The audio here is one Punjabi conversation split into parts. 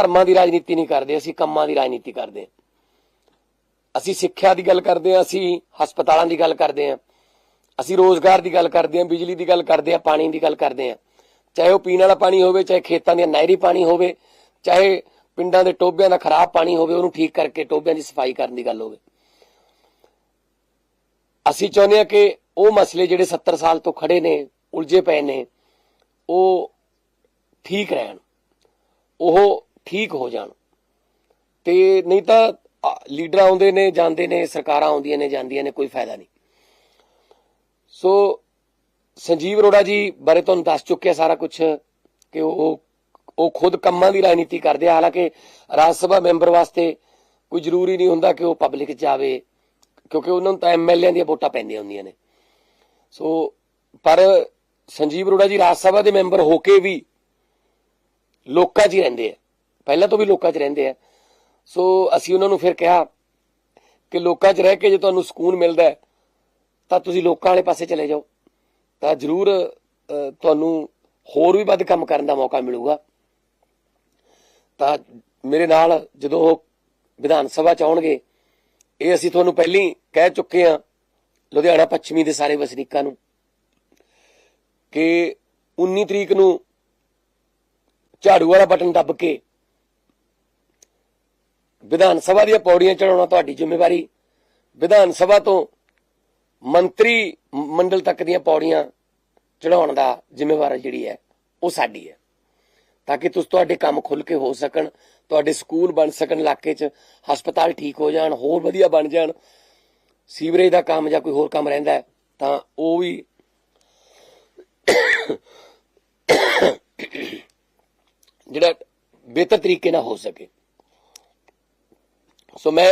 ਧਰਮਾਂ ਦੀ ਰਾਜਨੀਤੀ ਨਹੀਂ ਕਰਦੇ, ਅਸੀਂ ਕੰਮਾਂ ਦੀ ਰਾਜਨੀਤੀ ਕਰਦੇ ਅਸੀਂ ਸਿੱਖਿਆ ਦੀ ਗੱਲ ਕਰਦੇ ਹਾਂ, ਅਸੀਂ ਹਸਪਤਾਲਾਂ ਦੀ ਗੱਲ ਕਰਦੇ ਹਾਂ, ਅਸੀਂ ਰੋਜ਼ਗਾਰ ਦੀ ਗੱਲ ਕਰਦੇ ਹਾਂ, ਬਿਜਲੀ ਦੀ ਗੱਲ ਕਰਦੇ ਹਾਂ, ਪਾਣੀ ਦੀ ਗੱਲ ਕਰਦੇ ਹਾਂ। ਚਾਹੇ ਉਹ ਪੀਣ ਵਾਲਾ ਪਾਣੀ ਹੋਵੇ, ਚਾਹੇ ਖੇਤਾਂ ਦੇ ਨਹਿਰੀ ਪਾਣੀ ਹੋਵੇ, ਚਾਹੇ ਪਿੰਡਾਂ ਦੇ ਟੋਬਿਆਂ ਦਾ ਖਰਾਬ ਪਾਣੀ ਹੋਵੇ, ਉਹਨੂੰ ਠੀਕ ਕਰਕੇ ਟੋਬਿਆਂ ਦੀ ਸਫ਼ਾਈ ਕਰਨ ਦੀ ਗੱਲ ਹੋਵੇ। ਅਸੀਂ ਚਾਹੁੰਦੇ ਹਾਂ ਕਿ ਉਹ ਮਸਲੇ ਜਿਹੜੇ 70 ਸਾਲ ਤੋਂ ਖੜੇ ਨੇ, ਉਲਝੇ ਪਏ ਨੇ, ਉਹ ਠੀਕ ਰਹਿਣ। ਉਹ ਠੀਕ ਹੋ ਜਾਣ। ਤੇ ਨਹੀਂ ਤਾਂ ਲੀਡਰ ਆਉਂਦੇ ਨੇ, ਜਾਂਦੇ ਨੇ, ਸਰਕਾਰਾਂ ਆਉਂਦੀਆਂ ਨੇ, ਜਾਂਦੀਆਂ ਨੇ, ਕੋਈ ਫਾਇਦਾ ਨਹੀਂ। ਸੋ, ਸੰਜੀਵ ਅਰੋੜਾ ਜੀ ਬਾਰੇ ਤੁਹਾਨੂੰ ਦੱਸ ਚੁੱਕਿਆ ਸਾਰਾ ਕੁਝ ਕਿ ਉਹ ਉਹ ਖੁਦ ਕੰਮਾਂ ਦੀ ਰਾਜਨੀਤੀ ਕਰਦੇ ਆ। ਹਾਲਾਂਕਿ ਰਾਜ ਸਭਾ ਮੈਂਬਰ ਵਾਸਤੇ ਕੋਈ ਜ਼ਰੂਰੀ ਨਹੀਂ ਹੁੰਦਾ ਕਿ ਉਹ ਪਬਲਿਕ 'ਚ ਆਵੇ ਕਿਉਂਕਿ ਉਹਨਾਂ ਨੂੰ ਤਾਂ ਐਮਐਲਏ ਦੀਆਂ ਵੋਟਾਂ ਪੈਂਦੀਆਂ ਹੁੰਦੀਆਂ ਨੇ। ਸੋ, ਪਰ ਸੰਜੀਵ ਅਰੋੜਾ ਜੀ ਰਾਜ ਸਭਾ ਦੇ ਮੈਂਬਰ ਹੋ ਕੇ ਵੀ ਲੋਕਾਂ 'ਚ ਹੀ ਰਹਿੰਦੇ ਆ। ਪਹਿਲਾਂ ਤੋਂ ਵੀ ਲੋਕਾਂ 'ਚ ਰਹਿੰਦੇ ਆ। ਸੋ ਅਸੀਂ ਉਹਨਾਂ ਨੂੰ ਫਿਰ ਕਿਹਾ ਕਿ ਲੋਕਾਂ 'ਚ ਰਹਿ ਕੇ ਜੇ ਤੁਹਾਨੂੰ ਸਕੂਨ ਮਿਲਦਾ ਹੈ, ਤਾਂ ਤੁਸੀਂ ਲੋਕਾਂ ਵਾਲੇ ਪਾਸੇ ਚਲੇ ਜਾਓ। ਤਾਂ ਜ਼ਰੂਰ ਤੁਹਾਨੂੰ ਹੋਰ ਵੀ ਵੱਧ ਕੰਮ ਕਰਨ ਦਾ ਮੌਕਾ ਮਿਲੂਗਾ। ਤਾਂ ਮੇਰੇ ਨਾਲ ਜਦੋਂ ਉਹ ਵਿਧਾਨ ਸਭਾ ਚ ਆਉਣਗੇ, ਇਹ ਅਸੀਂ ਤੁਹਾਨੂੰ ਪਹਿਲਾਂ ਹੀ ਕਹਿ ਚੁੱਕੇ ਹਾਂ, ਲੁਧਿਆਣਾ ਪੱਛਮੀ ਦੇ ਸਾਰੇ ਵਸਨੀਕਾਂ ਨੂੰ, ਕਿ 19 ਤਰੀਕ ਨੂੰ ਝਾੜੂ ਵਾਲਾ ਬਟਨ ਦੱਬ ਕੇ ਵਿਧਾਨ ਸਭਾ ਦੀਆਂ ਪੌੜੀਆਂ ਚੜਾਉਣਾ ਤੁਹਾਡੀ ਜ਼ਿੰਮੇਵਾਰੀ। ਵਿਧਾਨ ਸਭਾ ਤੋਂ ਮੰਤਰੀ ਮੰਡਲ ਤੱਕ ਦੀਆਂ ਪੌੜੀਆਂ ਚੜਾਉਣ ਦਾ ਜ਼ਿੰਮੇਵਾਰ ਜਿਹੜੀ ਹੈ, ਉਹ ਸਾਡੀ ਹੈ। ਤਾਂ ਕਿ ਤੁਸੀਂ ਤੁਹਾਡੇ ਕੰਮ ਖੁੱਲ ਕੇ ਹੋ ਸਕਣ, ਤੁਹਾਡੇ ਸਕੂਲ ਬਣ ਸਕਣ ਇਲਾਕੇ 'ਚ, ਹਸਪਤਾਲ ਠੀਕ ਹੋ ਜਾਣ, ਹੋਰ ਵਧੀਆ ਬਣ ਜਾਣ, ਸੀਵਰੇਜ ਦਾ ਕੰਮ ਜਾਂ ਕੋਈ ਹੋਰ ਕੰਮ ਰਹਿੰਦਾ ਤਾਂ ਉਹ ਵੀ ਜਿਹੜਾ ਬਿਹਤਰ ਤਰੀਕੇ ਨਾਲ ਹੋ ਸਕੇ। ਸੋ ਮੈਂ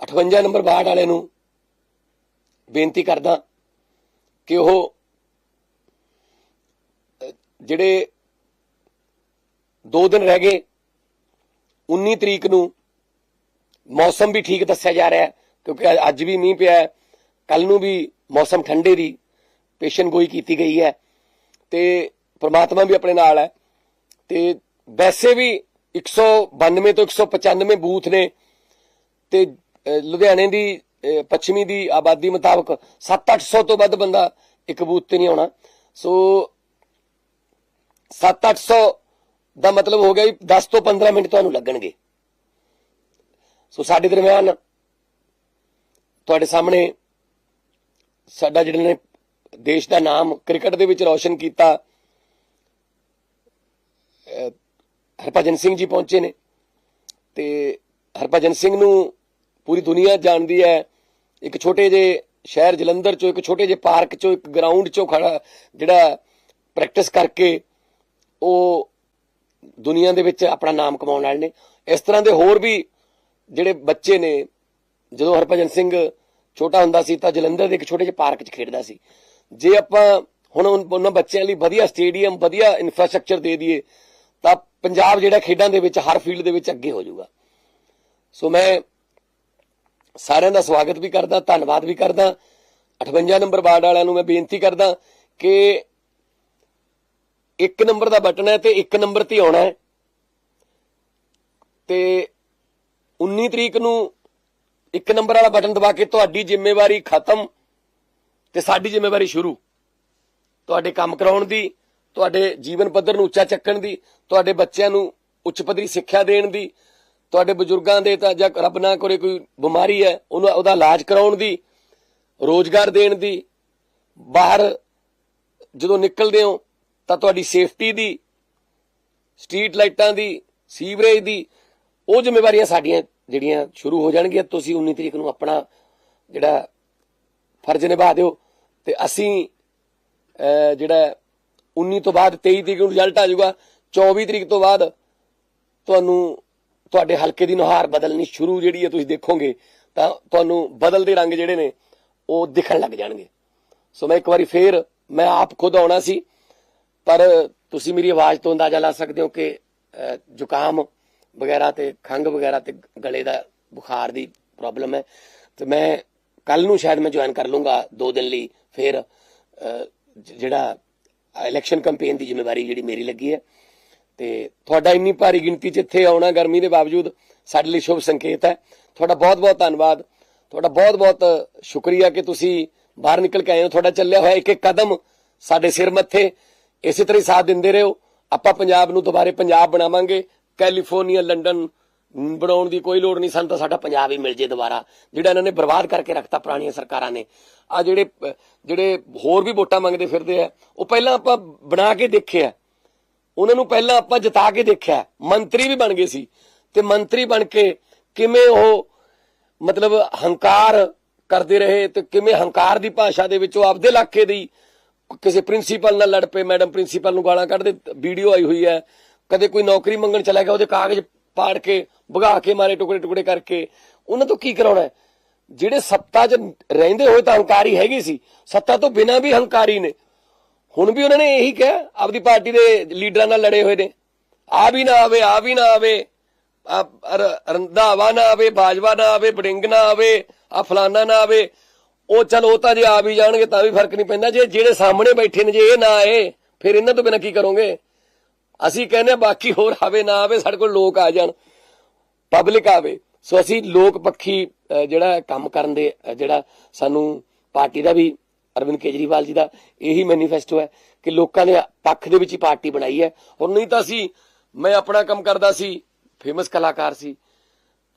58 ਨੰਬਰ ਵਾਰਡ ਵਾਲੇ ਨੂੰ ਬੇਨਤੀ ਕਰਦਾ ਕਿ ਉਹ ਜਿਹੜੇ 2 ਦਿਨ ਰਹਿ ਗਏ 19 ਤਰੀਕ ਨੂੰ ਮੌਸਮ ਵੀ ਠੀਕ ਦੱਸਿਆ ਜਾ ਰਿਹਾ ਕਿਉਂਕਿ ਅੱਜ ਵੀ ਮੀਂਹ ਪਿਆ ਹੈ ਕੱਲ ਨੂੰ ਵੀ ਮੌਸਮ ਠੰਡੇ ਦੀ ਪੇਸ਼ਨ ਗੋਈ ਕੀਤੀ ਗਈ ਹੈ ਤੇ ਪ੍ਰਮਾਤਮਾ ਵੀ ਆਪਣੇ ਨਾਲ ਹੈ ਤੇ ਵੈਸੇ ਵੀ 192 ਤੋਂ 195 ਬੂਥ ਨੇ ਤੇ ਲੁਧਿਆਣੇ ਦੀ ਪੱਛਮੀ ਦੀ ਆਬਾਦੀ ਮੁਤਾਬਕ 7-800 ਤੋਂ ਵੱਧ ਬੰਦਾ ਇੱਕ ਬੂਥ ਤੇ ਨਹੀਂ ਆਉਣਾ। ਸੋ 7-800 ਦਾ ਮਤਲਬ ਹੋ ਗਿਆ ਵੀ 10 ਤੋਂ 15 ਮਿੰਟ ਤੁਹਾਨੂੰ ਲੱਗਣਗੇ। ਸੋ ਸਾਡੇ ਦਰਮਿਆਨ ਤੁਹਾਡੇ ਸਾਹਮਣੇ ਸਾਡਾ ਜਿਹੜੇ ਨੇ ਦੇਸ਼ ਦਾ ਨਾਮ ਕ੍ਰਿਕਟ ਦੇ ਵਿੱਚ ਰੌਸ਼ਨ ਕੀਤਾ ਹਰਭਜਨ ਸਿੰਘ ਜੀ ਪਹੁੰਚੇ ਨੇ। ਤੇ ਹਰਭਜਨ ਸਿੰਘ ਨੂੰ ਪੂਰੀ ਦੁਨੀਆ ਜਾਣਦੀ ਹੈ। ਇੱਕ ਛੋਟੇ ਜਿਹੇ ਸ਼ਹਿਰ ਜਲੰਧਰ ਚੋਂ, ਇੱਕ ਛੋਟੇ ਜਿਹੇ ਪਾਰਕ ਚੋਂ, ਇੱਕ ਗਰਾਊਂਡ ਚੋਂ ਖੜਾ ਜਿਹੜਾ ਪ੍ਰੈਕਟਿਸ ਕਰਕੇ ਉਹ ਦੁਨੀਆ ਦੇ ਵਿੱਚ ਆਪਣਾ ਨਾਮ ਕਮਾਉਣ ਵਾਲੇ ਨੇ। ਇਸ ਤਰ੍ਹਾਂ ਦੇ ਹੋਰ ਵੀ ਜਿਹੜੇ ਬੱਚੇ ਨੇ, ਜਦੋਂ ਹਰਭਜਨ ਸਿੰਘ ਛੋਟਾ ਹੁੰਦਾ ਸੀ ਤਾਂ ਜਲੰਧਰ ਦੇ ਇੱਕ ਛੋਟੇ ਜਿਹੇ ਪਾਰਕ 'ਚ ਖੇਡਦਾ ਸੀ। ਜੇ ਆਪਾਂ ਹੁਣ ਉਹਨਾਂ ਬੱਚਿਆਂ ਲਈ ਵਧੀਆ ਸਟੇਡੀਅਮ, ਵਧੀਆ ਇਨਫਰਾਸਟ੍ਰਕਚਰ ਦੇ ਦਈਏ, ਤਾਂ ਪੰਜਾਬ ਜਿਹੜਾ ਖੇਡਾਂ ਦੇ ਵਿੱਚ, ਹਰ ਫੀਲਡ ਦੇ ਵਿੱਚ ਅੱਗੇ ਹੋ ਜਾਊਗਾ। ਸੋ ਮੈਂ ਸਾਰਿਆਂ ਦਾ ਸਵਾਗਤ ਵੀ ਕਰਦਾ, ਧੰਨਵਾਦ ਵੀ ਕਰਦਾ। 58 ਨੰਬਰ ਵਾਰਡ ਵਾਲਿਆਂ ਨੂੰ ਮੈਂ ਬੇਨਤੀ ਕਰਦਾ ਕਿ ਇੱਕ ਨੰਬਰ ਦਾ ਬਟਨ ਹੈ ਤੇ ਇੱਕ ਨੰਬਰ ਤੇ ਆਉਣਾ ਹੈ। ਤੇ 19 ਤਰੀਕ ਨੂੰ ਇੱਕ ਨੰਬਰ ਵਾਲਾ ਬਟਨ ਦਬਾ ਕੇ ਤੁਹਾਡੀ ਜ਼ਿੰਮੇਵਾਰੀ ਖਤਮ ਤੇ ਸਾਡੀ ਜ਼ਿੰਮੇਵਾਰੀ ਸ਼ੁਰੂ। ਤੁਹਾਡੇ ਕੰਮ ਕਰਾਉਣ ਦੀ, ਤੁਹਾਡੇ ਜੀਵਨ ਪੱਧਰ ਨੂੰ ਉੱਚਾ ਚੱਕਣ ਦੀ, ਤੁਹਾਡੇ ਬੱਚਿਆਂ ਨੂੰ ਉੱਚ ਪੱਧਰੀ ਸਿੱਖਿਆ ਦੇਣ ਦੀ ਤੁਹਾਡੇ ਬਜ਼ੁਰਗਾਂ ਦੇ ਤਾਂ ਜਾਂ ਰੱਬ ਨਾ ਕਰੇ ਕੋਈ ਬਿਮਾਰੀ ਹੈ, ਉਹਨੂੰ ਉਹਦਾ ਇਲਾਜ ਕਰਾਉਣ ਦੀ, ਰੋਜ਼ਗਾਰ ਦੇਣ ਦੀ, ਬਾਹਰ ਜਦੋਂ ਨਿਕਲਦੇ ਹੋ ਤਾਂ ਤੁਹਾਡੀ ਸੇਫਟੀ ਦੀ, ਸਟਰੀਟ ਲਾਈਟਾਂ ਦੀ, ਸੀਵਰੇਜ ਦੀ, ਉਹ ਜ਼ਿੰਮੇਵਾਰੀਆਂ ਸਾਡੀਆਂ ਜਿਹੜੀਆਂ ਸ਼ੁਰੂ ਹੋ ਜਾਣਗੀਆਂ, ਤੁਸੀਂ 19 ਤਰੀਕ ਨੂੰ ਆਪਣਾ ਜਿਹੜਾ ਫਰਜ਼ ਨਿਭਾ ਦਿਓ ਤੇ ਅਸੀਂ ਜਿਹੜਾ 19 ਤੋਂ ਬਾਅਦ 23 ਤਰੀਕ ਨੂੰ ਰਿਜ਼ਲਟ ਆ ਜਾਊਗਾ 24 ਤਰੀਕ ਤੋਂ ਬਾਅਦ ਤੁਹਾਨੂੰ ਤੁਹਾਡੇ ਹਲਕੇ ਦੀ ਨੁਹਾਰ ਬਦਲਣੀ ਸ਼ੁਰੂ ਜਿਹੜੀ ਹੈ, ਤੁਸੀਂ ਦੇਖੋਗੇ, ਤਾਂ ਤੁਹਾਨੂੰ ਬਦਲਦੇ ਰੰਗ ਜਿਹੜੇ ਨੇ, ਉਹ ਦਿਖਣ ਲੱਗ ਜਾਣਗੇ। ਸੋ ਮੈਂ ਇੱਕ ਵਾਰੀ ਫੇਰ, ਮੈਂ ਆਪ ਖੁਦ ਆਉਣਾ ਸੀ, ਪਰ ਤੁਸੀਂ ਮੇਰੀ ਆਵਾਜ਼ ਤੋਂ ਅੰਦਾਜ਼ਾ ਲਾ ਸਕਦੇ ਹੋ ਕਿ ਜ਼ੁਕਾਮ ਵਗੈਰਾ ਤੇ ਖੰਗ ਵਗੈਰਾ ਤੇ ਗਲੇ ਦਾ ਬੁਖਾਰ ਦੀ ਪ੍ਰੋਬਲਮ ਹੈ। ਤੇ ਮੈਂ ਕੱਲ ਨੂੰ ਸ਼ਾਇਦ ਮੈਂ ਜੁਆਇਨ ਕਰ ਲੂੰਗਾ, ਦੋ ਦਿਨ ਲਈ ਫਿਰ ਜਿਹੜਾ ਇਲੈਕਸ਼ਨ ਕੈਂਪੇਨ ਦੀ ਜ਼ਿੰਮੇਵਾਰੀ ਜਿਹੜੀ ਮੇਰੀ ਲੱਗੀ ਹੈ। ਤੇ ਤੁਹਾਡਾ ਇੰਨੀ ਭਾਰੀ ਗਿਣਤੀ 'ਚ ਇੱਥੇ ਆਉਣਾ ਗਰਮੀ ਦੇ ਬਾਵਜੂਦ ਸਾਡੇ ਲਈ ਸ਼ੁਭ ਸੰਕੇਤ ਹੈ। ਤੁਹਾਡਾ ਬਹੁਤ-ਬਹੁਤ ਧੰਨਵਾਦ। ਤੁਹਾਡਾ ਬਹੁਤ-ਬਹੁਤ ਸ਼ੁਕਰੀਆ ਕਿ ਤੁਸੀਂ ਬਾਹਰ ਨਿਕਲ ਕੇ ਆਏ ਹੋ। ਤੁਹਾਡਾ ਚੱਲਿਆ ਹੋਇਆ ਇੱਕ ਇੱਕ ਕਦਮ ਸਾਡੇ ਸਿਰ ਮੱਥੇ। ਇਸੇ ਤਰ੍ਹਾਂ ਹੀ ਸਾਥ ਦਿੰਦੇ ਰਹੋ। ਆਪਾਂ ਪੰਜਾਬ ਨੂੰ ਦੁਬਾਰੇ ਪੰਜਾਬ ਬਣਾਵਾਂਗੇ। ਕੈਲੀਫੋਰਨੀਆ, ਲੰਡਨ ਬਣਾਉਣ ਦੀ ਕੋਈ ਲੋੜ ਨਹੀਂ। ਸਾਨੂੰ ਤਾਂ ਸਾਡਾ ਪੰਜਾਬ ਹੀ ਮਿਲ ਜੇ ਦੁਬਾਰਾ। ਜਿਹੜਾ ਇਹਨਾਂ ਨੇ ਬਰਬਾਦ ਕਰਕੇ ਰੱਖਤਾ ਪੁਰਾਣੀਆਂ ਸਰਕਾਰਾਂ ਨੇ। ਆ ਜਿਹੜੇ ਜਿਹੜੇ ਹੋਰ ਵੀ ਵੋਟਾਂ ਮੰਗਦੇ ਫਿਰਦੇ ਆ, ਉਹ ਪਹਿਲਾਂ ਆਪਾਂ ਬਣਾ ਕੇ ਦੇਖਿਆ। ਉਹਨਾਂ ਨੂੰ ਪਹਿਲਾਂ ਆਪਾਂ ਜਿਤਾ ਕੇ ਦੇਖਿਆ। ਮੰਤਰੀ ਵੀ ਬਣ ਗਏ ਸੀ। ਤੇ ਮੰਤਰੀ ਬਣ ਕੇ ਕਿਵੇਂ ਉਹ ਮਤਲਬ ਹੰਕਾਰ ਕਰਦੇ ਰਹੇ ਤੇ ਕਿਵੇਂ ਹੰਕਾਰ ਦੀ ਭਾਸ਼ਾ ਦੇ ਵਿੱਚ ਉਹ ਆਪਦੇ ਇਲਾਕੇ ਦੀ ਕਿਸੇ ਪ੍ਰਿੰਸੀਪਲ ਨਾਲ ਲੜ ਪਏ। ਮੈਡਮ ਪ੍ਰਿੰਸੀਪਲ ਨੂੰ ਗਾਲਾਂ ਕੱਢਦੇ, ਵੀਡੀਓ ਆਈ ਹੋਈ ਹੈ। ਕਦੇ ਕੋਈ ਨੌਕਰੀ ਮੰਗਣ ਚਲਾ ਗਿਆ, ਉਹਦੇ ਕਾਗਜ਼ ਪਾੜ ਕੇ, ਭਗਾ ਕੇ ਮਾਰੇ ਟੁਕੜੇ ਟੁਕੜੇ ਕਰਕੇ। ਉਹਨਾਂ ਤੋਂ ਕੀ ਕਰਾਉਣਾ ਜਿਹੜੇ ਸੱਤਾ 'ਚ ਰਹਿੰਦੇ ਹੋਏ ਤਾਂ ਹੰਕਾਰੀ ਹੈਗੇ ਸੀ। ਸੱਤਾ ਤੋਂ ਬਿਨਾਂ ਵੀ ਹੰਕਾਰੀ ਨੇ। ਹੁਣ ਵੀ ਉਹਨਾਂ ਨੇ ਇਹੀ ਕਿਹਾ, ਆਪਦੀ ਪਾਰਟੀ ਦੇ ਲੀਡਰਾਂ ਨਾਲ ਲੜੇ ਹੋਏ ਨੇ। ਆ ਵੀ ਨਾ ਆਵੇ, ਆ ਵੀ ਨਾ ਆਵੇ ਰੰਧਾਵਾ ਨਾ ਆਵੇ, ਬਾਜਵਾ ਨਾ ਆਵੇ ਬੜਿੰਗ ਨਾ ਆਵੇ, ਆ ਫਲਾਨਾ ਨਾ ਆਵੇ, ਉਹ ਚਲ ਉਹ ਤਾਂ ਜੇ ਆ ਵੀ ਜਾਣਗੇ ਤਾਂ ਵੀ ਫ਼ਰਕ ਨਹੀਂ ਪੈਂਦਾ। ਜੇ ਜਿਹੜੇ ਸਾਹਮਣੇ ਬੈਠੇ ਨੇ, ਜੇ ਇਹ ਨਾ ਆਏ, ਫਿਰ ਇਹਨਾਂ ਤੋਂ ਬਿਨਾਂ ਕੀ ਕਰੋਗੇ? ਅਸੀਂ ਕਹਿੰਦੇ ਹਾਂ ਬਾਕੀ ਹੋਰ ਆਵੇ, ਨਾ ਆਵੇ, ਸਾਡੇ ਕੋਲ ਲੋਕ ਆ ਜਾਣ। ਪਬਲਿਕ ਆਵੇ। ਸੋ ਅਸੀਂ ਲੋਕ ਪੱਖੀ ਜਿਹੜਾ ਕੰਮ ਕਰਨ ਦੇ ਜਿਹੜਾ ਸਾਨੂੰ ਪਾਰਟੀ ਦਾ ਵੀ ਅਰਵਿੰਦ ਕੇਜਰੀਵਾਲ ਜੀ ਦਾ ਇਹੀ ਮੈਨੀਫੈਸਟੋ ਹੈ ਕਿ ਲੋਕਾਂ ਦੇ ਪੱਖ ਦੇ ਵਿੱਚ ਹੀ ਪਾਰਟੀ ਬਣਾਈ ਹੈ। ਔਰ ਨਹੀਂ ਤਾਂ ਅਸੀਂ, ਮੈਂ ਆਪਣਾ ਕੰਮ ਕਰਦਾ ਸੀ ਫੇਮਸ ਕਲਾਕਾਰ ਸੀ।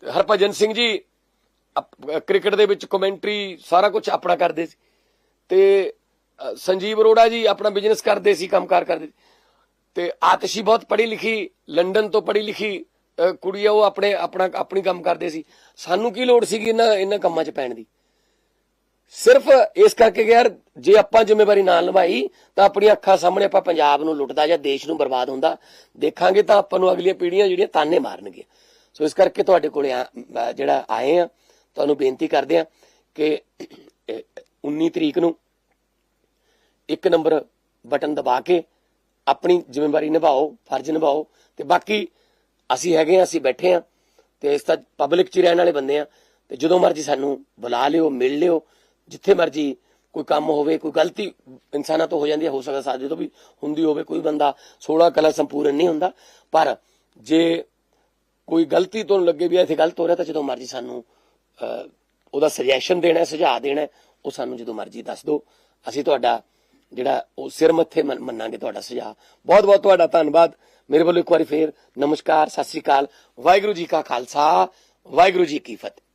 ਹਰਭਜਨ ਸਿੰਘ ਜੀ ਕ੍ਰਿਕਟ ਦੇ ਵਿੱਚ ਕਮੈਂਟਰੀ ਸਾਰਾ ਕੁਝ ਆਪਣਾ ਕਰਦੇ ਸੀ। ਤੇ ਸੰਜੀਵ ਅਰੋੜਾ ਜੀ ਆਪਣਾ ਬਿਜ਼ਨਸ ਕਰਦੇ ਸੀ, ਕੰਮਕਾਰ ਕਰਦੇ ਤੇ ਆਤਸ਼ੀ ਬਹੁਤ ਪੜ੍ਹੀ ਲਿਖੀ, ਲੰਡਨ ਤੋਂ ਪੜ੍ਹੀ ਲਿਖੀ ਕੁੜੀ ਆ, ਉਹ ਆਪਣੇ, ਆਪਣਾ, ਆਪਣੀ ਕੰਮ ਕਰਦੇ ਸੀ। ਸਾਨੂੰ ਕੀ ਲੋੜ ਸੀਗੀ ਇਹਨਾਂ ਇਹਨਾਂ ਕੰਮਾਂ 'ਚ ਪੈਣ ਦੀ? ਸਿਰਫ ਇਸ ਕਰਕੇ ਕਿ ਯਾਰ ਜੇ ਆਪਾਂ ਜ਼ਿੰਮੇਵਾਰੀ ਨਾ ਨਿਭਾਈ ਤਾਂ ਆਪਣੀਆਂ ਅੱਖਾਂ ਸਾਹਮਣੇ ਆਪਾਂ ਪੰਜਾਬ ਨੂੰ ਲੁੱਟਦਾ ਜਾਂ ਦੇਸ਼ ਨੂੰ ਬਰਬਾਦ ਹੁੰਦਾ ਦੇਖਾਂਗੇ ਤਾਂ ਆਪਾਂ ਨੂੰ ਅਗਲੀਆਂ ਪੀੜ੍ਹੀਆਂ ਜਿਹੜੀਆਂ ਤਾਨੇ ਮਾਰਨਗੀਆਂ। ਸੋ ਇਸ ਕਰਕੇ ਤੁਹਾਡੇ ਕੋਲੇ ਆ- ਜਿਹੜਾ ਆਏ ਆ ਤੁਹਾਨੂੰ ਬੇਨਤੀ ਕਰਦੇ ਆ ਕਿ ਅ, 19 ਤਰੀਕ ਨੂੰ ਇੱਕ ਨੰਬਰ ਬਟਨ ਦਬਾ ਕੇ ਆਪਣੀ ਜ਼ਿੰਮੇਵਾਰੀ ਨਿਭਾਓ ਫਰਜ਼ ਨਿਭਾਓ। ਤੇ ਬਾਕੀ ਅਸੀਂ ਹੈਗੇ ਆ ਅਸੀਂ ਬੈਠੇ ਆ ਤੇ ਇਸ ਤਾਂ ਪਬਲਿਕ 'ਚ ਹੀ ਰਹਿਣ ਵਾਲੇ ਬੰਦੇ ਆ ਤੇ ਜਦੋਂ ਮਰਜ਼ੀ ਸਾਨੂੰ ਬੁਲਾ ਲਿਓ ਮਿਲ ਲਿਓ ਜਿੱਥੇ ਮਰਜ਼ੀ ਕੋਈ ਕੰਮ ਹੋਵੇ, ਕੋਈ ਗਲਤੀ ਇਨਸਾਨਾਂ ਤੋਂ ਹੋ ਜਾਂਦੀ ਹੈ, ਹੋ ਸਕਦਾ ਸਾਡੇ ਤੋਂ ਵੀ ਹੁੰਦੀ ਹੋਵੇ, ਕੋਈ ਬੰਦਾ 16 ਕਲਾ ਸੰਪੂਰਨ ਨਹੀਂ ਹੁੰਦਾ। ਪਰ ਜੇ ਕੋਈ ਗਲਤੀ ਤੋਂ ਲੱਗੇ ਵੀ ਇੱਥੇ ਗਲਤ ਹੋ ਰਿਹਾ, ਤਾਂ ਜਦੋਂ ਮਰਜ਼ੀ ਸਾਨੂੰ ਉਹਦਾ ਸੁਜੈਸ਼ਨ ਦੇਣਾ ਸੁਝਾਅ ਦੇਣਾ ਉਹ ਸਾਨੂੰ ਜਦੋਂ ਮਰਜ਼ੀ ਦੱਸ ਦਿਓ। ਅਸੀਂ ਤੁਹਾਡਾ ਜਿਹੜਾ ਉਹ ਸਿਰ ਮੱਥੇ ਮੰਨਾਂਗੇ ਤੁਹਾਡਾ ਸੁਝਾਅ। ਬਹੁਤ ਬਹੁਤ ਤੁਹਾਡਾ ਧੰਨਵਾਦ। ਮੇਰੇ ਵੱਲੋਂ ਇੱਕ ਵਾਰੀ ਫੇਰ ਨਮਸਕਾਰ, ਸਤਿ ਸ੍ਰੀ ਅਕਾਲ। ਵਾਹਿਗੁਰੂ ਜੀ ਕਾ ਖਾਲਸਾ, ਵਾਹਿਗੁਰੂ ਜੀ ਕੀ ਫਤਿਹ।